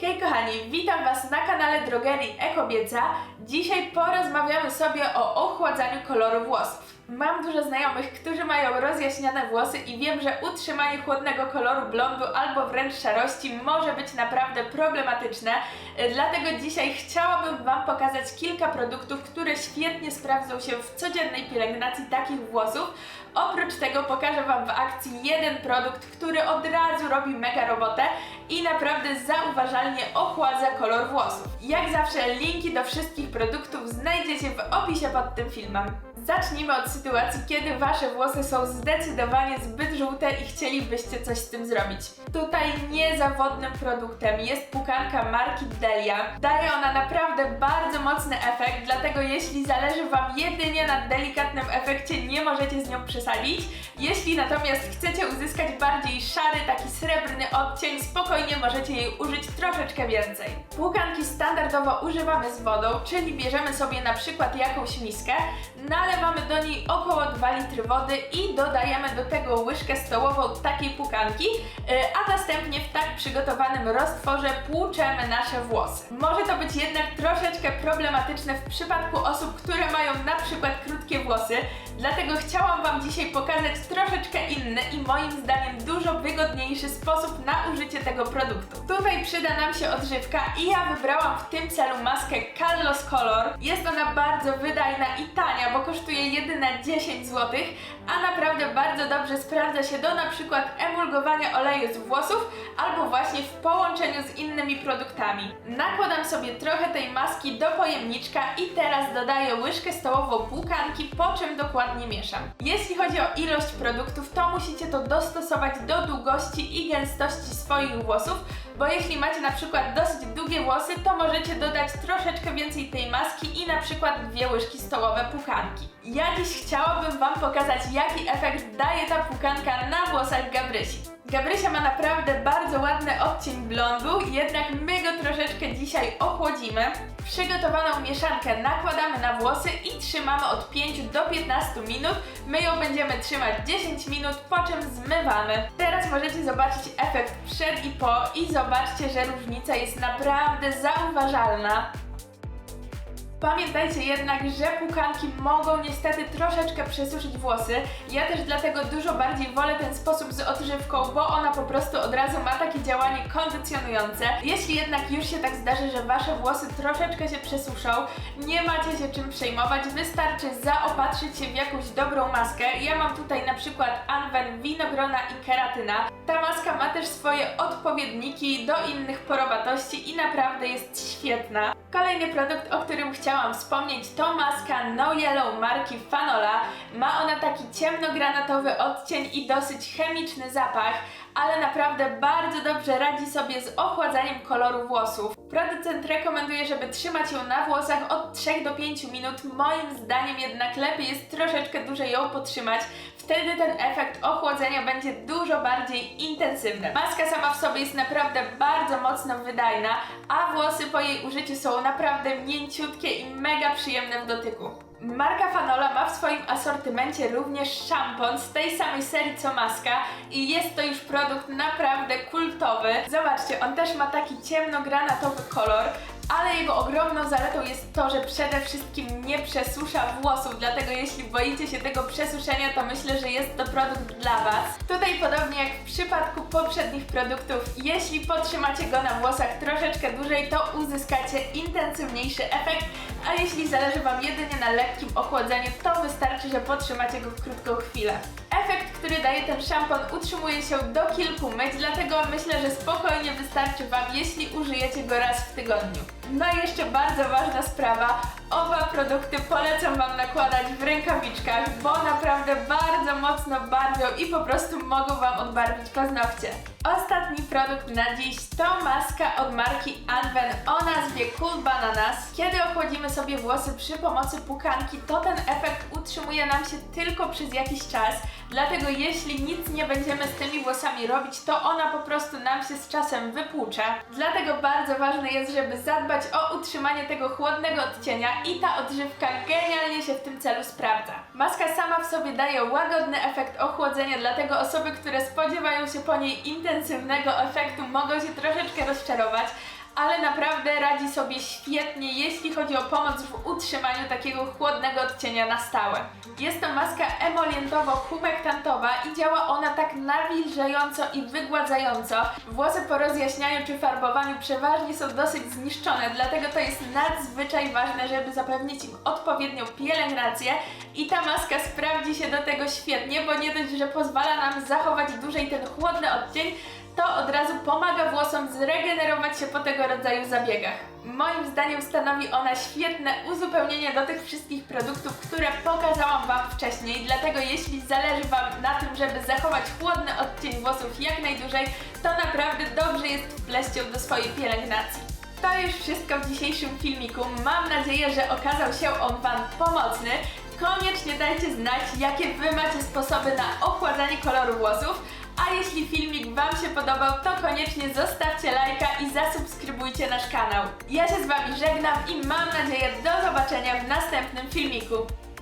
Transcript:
Hej kochani, witam Was na kanale Drogerii Ekobieca. Dzisiaj porozmawiamy sobie o ochładzaniu koloru włosów. Mam dużo znajomych, którzy mają rozjaśnione włosy i wiem, że utrzymanie chłodnego koloru blondu albo wręcz szarości może być naprawdę problematyczne. Dlatego dzisiaj chciałabym Wam pokazać kilka produktów, które świetnie sprawdzą się w codziennej pielęgnacji takich włosów. Oprócz tego pokażę Wam w akcji jeden produkt, który od razu robi mega robotę i naprawdę zauważalnie ochładza kolor włosów. Jak zawsze linki do wszystkich produktów znajdziecie w opisie pod tym filmem. Zacznijmy od sytuacji, kiedy Wasze włosy są zdecydowanie zbyt żółte i chcielibyście coś z tym zrobić. Tutaj niezawodnym produktem jest pukanka marki Delia. Daje ona naprawdę bardzo mocny efekt, dlatego jeśli zależy Wam jedynie na delikatnym efekcie, nie możecie z nią przesadzić. Jeśli natomiast chcecie uzyskać bardziej szary, taki srebrny odcień, spokojnie możecie jej użyć troszeczkę więcej. Płukanki standardowo używamy z wodą, czyli bierzemy sobie na przykład jakąś miskę, nalewamy do niej około 2 litry wody i dodajemy do tego łyżkę stołową takiej pukanki, yy, a następnie w tak przygotowanym roztworze płuczemy nasze włosy. Może to być jednak troszeczkę problematyczne w przypadku osób, które mają na przykład krótkie włosy, dlatego chciałam Wam dzisiaj pokazać troszeczkę inny i moim zdaniem dużo wygodniejszy sposób na użycie tego produktu. Tutaj przyda nam się odżywka i ja wybrałam w tym celu maskę Carlos Color. Jest ona bardzo wydajna i tania, bo kosztuje jedyne 10 zł, a naprawdę bardzo dobrze sprawdza się do na przykład emulgowania oleju z włosów albo właśnie w połączeniu z innymi produktami. Nakładam sobie trochę tej maski do pojemniczka i teraz dodaję łyżkę stołową płukanki, po czym dokładnie mieszam. Jeśli chodzi o ilość produktów, to musicie to dostosować do długości i gęstości swoich włosów, bo jeśli macie na przykład dosyć długie włosy, to możecie dodać troszeczkę więcej tej maski i na przykład dwie łyżki stołowe pukanki. Ja dziś chciałabym Wam pokazać, jaki efekt daje ta pukanka na włosach Gabrysi. Gabrysia ma naprawdę bardzo ładny odcień blondu, jednak my go troszeczkę dzisiaj ochłodzimy. Przygotowaną mieszankę nakładamy na włosy i trzymamy od 5 do 15 minut. My ją będziemy trzymać 10 minut, po czym zmywamy. Teraz możecie zobaczyć efekt przed i po i zobaczcie, że różnica jest naprawdę zauważalna. Pamiętajcie jednak, że pukanki mogą niestety troszeczkę przesuszyć włosy. Ja też dlatego dużo bardziej wolę ten sposób z odżywką, bo ona po prostu od razu ma takie działanie kondycjonujące. Jeśli jednak już się tak zdarzy, że wasze włosy troszeczkę się przesuszą, nie macie się czym przejmować, wystarczy zaopatrzyć się w jakąś dobrą maskę. Ja mam tutaj na przykład Anwen, winogrona i keratyna. Ta maska ma też swoje odpowiedniki do innych porowatości i naprawdę jest świetna. Kolejny produkt, o którym chciałam wspomnieć, to maska No Yellow marki Fanola. Ma ona taki ciemnogranatowy odcień i dosyć chemiczny zapach, ale naprawdę bardzo dobrze radzi sobie z ochładzaniem koloru włosów. Producent rekomenduje, żeby trzymać ją na włosach od 3 do 5 minut. Moim zdaniem jednak lepiej jest troszeczkę dłużej ją potrzymać. Wtedy ten efekt ochłodzenia będzie dużo bardziej intensywny. Maska sama w sobie jest naprawdę bardzo mocno wydajna, a włosy po jej użyciu są naprawdę mięciutkie i mega przyjemne w dotyku. Marka Fanola ma w swoim asortymencie również szampon z tej samej serii co maska i jest to już produkt naprawdę kultowy. Zobaczcie, on też ma taki ciemnogranatowy kolor, ale jego ogromną zaletą jest to, że przede wszystkim nie przesusza włosów, dlatego jeśli boicie się tego przesuszenia, to myślę, że jest to produkt dla Was. Tutaj podobnie jak w przypadku poprzednich produktów, jeśli potrzymacie go na włosach troszeczkę dłużej, to uzyskacie intensywniejszy efekt, a jeśli zależy Wam jedynie na lekkim ochłodzeniu, to wystarczy, że potrzymacie go w krótką chwilę. Efekt, który daje ten szampon utrzymuje się do kilku myć, dlatego myślę, że spokojnie wystarczy Wam, jeśli użyjecie go raz w tygodniu. No i jeszcze bardzo ważna sprawa, oba produkty polecam Wam nakładać w rękawiczkach, bo naprawdę bardzo mocno barwią i po prostu mogą Wam odbarwić paznokcie. Ostatni produkt na dziś to maska od marki Anwen o nazwie Cool Bananas. Kiedy ochłodzimy sobie włosy przy pomocy pukanki, to ten efekt utrzymuje nam się tylko przez jakiś czas. Dlatego jeśli nic nie będziemy z tymi włosami robić, to ona po prostu nam się z czasem wypłucza. Dlatego bardzo ważne jest, żeby zadbać o utrzymanie tego chłodnego odcienia i ta odżywka genialnie się w tym celu sprawdza. Maska sama w sobie daje łagodny efekt ochłodzenia, dlatego osoby, które spodziewają się po niej intensywnego efektu mogą się troszeczkę rozczarować, ale naprawdę radzi sobie świetnie, jeśli chodzi o pomoc w utrzymaniu takiego chłodnego odcienia na stałe. Jest to maska emolientowo-humektantowa i działa ona tak nawilżająco i wygładzająco. Włosy po rozjaśnianiu czy farbowaniu przeważnie są dosyć zniszczone, dlatego to jest nadzwyczaj ważne, żeby zapewnić im odpowiednią pielęgnację i ta maska sprawdzi się do tego świetnie, bo nie dość, że pozwala nam zachować dłużej ten chłodny odcień, to od razu pomaga włosom zregenerować się po tego rodzaju zabiegach. Moim zdaniem stanowi ona świetne uzupełnienie do tych wszystkich produktów, które pokazałam Wam wcześniej, dlatego jeśli zależy Wam na tym, żeby zachować chłodny odcień włosów jak najdłużej, to naprawdę dobrze jest wpleść ją do swojej pielęgnacji. To już wszystko w dzisiejszym filmiku. Mam nadzieję, że okazał się on Wam pomocny. Koniecznie dajcie znać, jakie Wy macie sposoby na ochładzanie koloru włosów. A jeśli filmik Wam się podobał, to koniecznie zostawcie lajka i zasubskrybujcie nasz kanał. Ja się z Wami żegnam i mam nadzieję do zobaczenia w następnym filmiku.